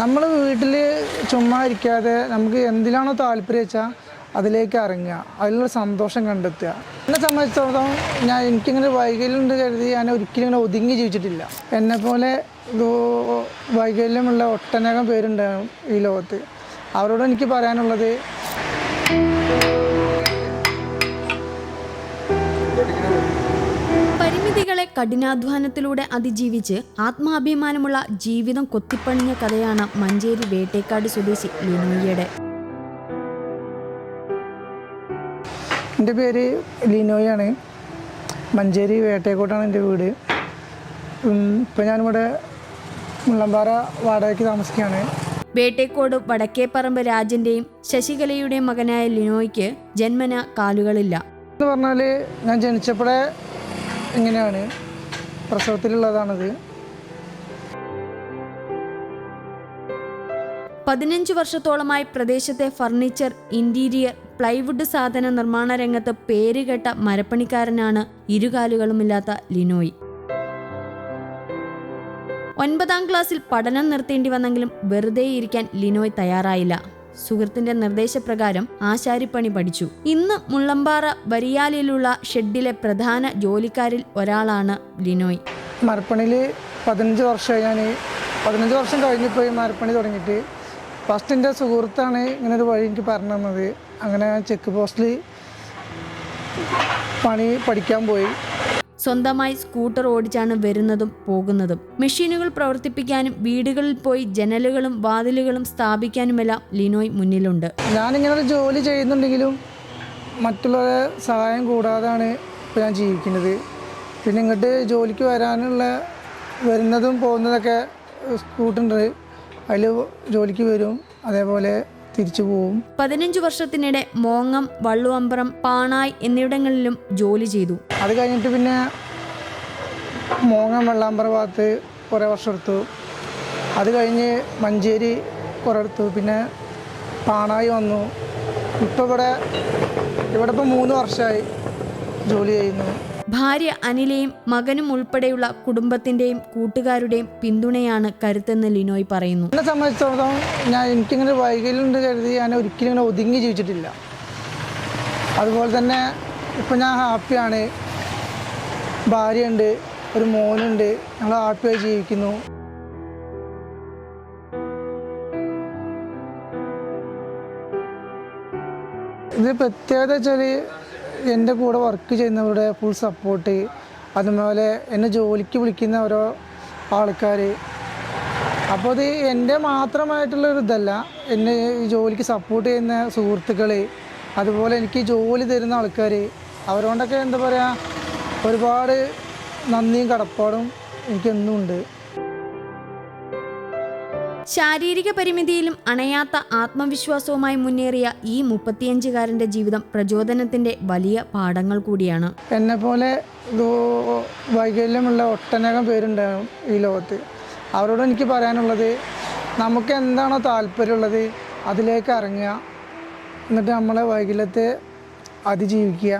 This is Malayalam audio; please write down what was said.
നമ്മൾ വീട്ടിൽ ചുമ്മാ ഇരിക്കാതെ നമുക്ക് എന്തിലാണോ താല്പര്യം വെച്ചാൽ അതിലേക്ക് ഇറങ്ങുക. അതിലുള്ള സന്തോഷം കണ്ടെത്തുക. എന്നെ സംബന്ധിച്ചിടത്തോളം ഞാൻ എനിക്കിങ്ങനെ വൈകല്യമുണ്ട് കരുതി ഞാൻ ഒരിക്കലും ഇങ്ങനെ ഒതുങ്ങി ജീവിച്ചിട്ടില്ല. എന്നെപ്പോലെ വൈകല്യമുള്ള ഒട്ടനേകം പേരുണ്ടാകും ഈ ലോകത്ത്. അവരോട് എനിക്ക് പറയാനുള്ളത് കഠിനാധ്വാനത്തിലൂടെ അതിജീവിച്ച് ആത്മാഭിമാനമുള്ള ജീവിതം കൊത്തിപ്പണിഞ്ഞ കഥയാണ് മഞ്ചേരി വേട്ടേക്കാട് സ്വദേശി ലിനോയിയുടെ. എന്റെ പേര് ലിനോയാണ് മഞ്ചേരി വേട്ടേക്കോട്ടാണ് എന്റെ വീട്. ഇപ്പം ഞാനിവിടെ മുള്ളമ്പാറ വാടകയ്ക്ക് താമസിക്കുകയാണ്. വേട്ടേക്കോട് വടക്കേപ്പറമ്പ് രാജന്റെയും ശശികലയുടെയും മകനായ ലിനോയ്ക്ക് ജന്മന കാലുകളില്ല. എന്ന് പറഞ്ഞാൽ ഞാൻ ജനിച്ചപ്പോഴേ ഇങ്ങനെയാണ്. പ്രസവത്തിലുള്ളതാണിത്. പതിനഞ്ച് വർഷത്തോളമായി പ്രദേശത്തെ ഫർണിച്ചർ ഇന്റീരിയർ പ്ലൈവുഡ് സാധന നിർമ്മാണ രംഗത്ത് പേരുകെട്ട മരപ്പണിക്കാരനാണ് ഇരുകാലുകളുമില്ലാത്ത ലിനോയ്. ഒൻപതാം ക്ലാസ്സിൽ പഠനം നിർത്തേണ്ടി വന്നെങ്കിലും വെറുതെ ഇരിക്കാൻ ലിനോയ് തയ്യാറായില്ല. സുഹൃത്തിന്റെ നിർദ്ദേശപ്രകാരം ആശാരിപ്പണി പഠിച്ചു. ഇന്ന് മുള്ളമ്പാറ വരിയാലിലുള്ള ഷെഡിലെ പ്രധാന ജോലിക്കാരിൽ ഒരാളാണ് ലിനോയ് മരപ്പണിയിൽ പതിനഞ്ച് വർഷമായി ഞാൻ പതിനഞ്ച് വർഷം കഴിഞ്ഞപ്പോൾ ഈ മരപ്പണി തുടങ്ങിയിട്ട്. ഫസ്റ്റ് എന്റെ സുഹൃത്താണ് ഇങ്ങനെ ഒരു വഴി എനിക്ക് പറഞ്ഞു തന്നത്. അങ്ങനെ ചെക്ക് പോസ്റ്റിൽ പണി പഠിക്കാൻ പോയി. സ്വന്തമായി സ്കൂട്ടർ ഓടിച്ചാണ് വരുന്നതും പോകുന്നതും. മെഷീനുകൾ പ്രവർത്തിപ്പിക്കാനും വീടുകളിൽ പോയി ജനലുകളും വാതിലുകളും സ്ഥാപിക്കാനുമെല്ലാം ലിനോയ് മുന്നിലുണ്ട്. ഞാനിങ്ങനെ ഒരു ജോലി ചെയ്യുന്നുണ്ടെങ്കിലും മറ്റുള്ളവരെ സഹായം കൂടാതാണ് ഇപ്പോൾ ഞാൻ ജീവിക്കുന്നത്. പിന്നെ ഇങ്ങോട്ട് ജോലിക്ക് വരാനുള്ള വരുന്നതും പോകുന്നതൊക്കെ സ്കൂട്ടുണ്ട് അതിൽ ജോലിക്ക് വരും. അതേപോലെ തിരിച്ചു പോവും. പതിനഞ്ചു വർഷത്തിനിടെ മോങ്ങം വള്ളുവമ്പ്രം പാണായ് എന്നിവിടങ്ങളിലും ജോലി ചെയ്തു. അത് കഴിഞ്ഞിട്ട് പിന്നെ മോങ്ങം വെള്ളാമ്പ്ര ഭാഗത്ത് കുറേ വർഷം എടുത്തു. അത് കഴിഞ്ഞ് മഞ്ചേരി കുറേ എടുത്തു. പിന്നെ പാണായി വന്നു. ഇപ്പോൾ ഇവിടെ ഇവിടെ ഇപ്പോൾ മൂന്ന് വർഷമായി ജോലി ചെയ്യുന്നു. ഭാര്യ അനിലയും മകനും ഉൾപ്പെടെയുള്ള കുടുംബത്തിന്റെയും കൂട്ടുകാരുടെയും പിന്തുണയാണ് കരുത്തെന്ന് ലിനോയ് പറയുന്നു. എന്നെ സംബന്ധിച്ചിടത്തോളം ഞാൻ എനിക്കിങ്ങനെ വൈകല്യുണ്ട് കരുതി ഞാൻ ഒരിക്കലും ഇങ്ങനെ ഒതുങ്ങി ജീവിച്ചിട്ടില്ല. അതുപോലെ തന്നെ ഇപ്പം ഞാൻ ഹാപ്പിയാണ്. ഭാര്യയുണ്ട് ഒരു മോനുണ്ട് ഞങ്ങൾ ഹാപ്പിയായി ജീവിക്കുന്നു. ഇതിന് പ്രത്യേകത വെച്ചാൽ എന്റെ കൂടെ വർക്ക് ചെയ്യുന്നവരുടെ ഫുൾ സപ്പോർട്ട് അതുപോലെ എന്നെ ജോലിക്ക് വിളിക്കുന്ന ഓരോ ആൾക്കാർ അപ്പോൾ അത് എന്റെ മാത്രമായിട്ടുള്ള ഒരു ഇതല്ല. എന്നെ ഈ ജോലിക്ക് സപ്പോർട്ട് ചെയ്യുന്ന സുഹൃത്തുക്കൾ അതുപോലെ എനിക്ക് ജോലി തരുന്ന ആൾക്കാർ അവരോണ്ടൊക്കെ എന്താ പറയുക ഒരുപാട് നന്ദിയും കടപ്പാടും എനിക്കെന്നും ഉണ്ട് ശാരീരിക പരിമിതിയിലും അണയാത്ത ആത്മവിശ്വാസവുമായി മുന്നേറിയ ഈ മുപ്പത്തിയഞ്ചുകാരന്റെ ജീവിതം പ്രചോദനത്തിന്റെ വലിയ പാഠങ്ങൾ കൂടിയാണ്. എന്നെ പോലെ വൈകല്യമുള്ള ഒട്ടനേകം പേരുണ്ടാകും ഈ ലോകത്ത്. അവരോട് എനിക്ക് പറയാനുള്ളത് നമുക്ക് എന്താണോ താല്പര്യമുള്ളത് അതിലേക്ക് ഇറങ്ങുക. എന്നിട്ട് നമ്മളെ വൈകല്യത്തെ അതിജീവിക്കുക.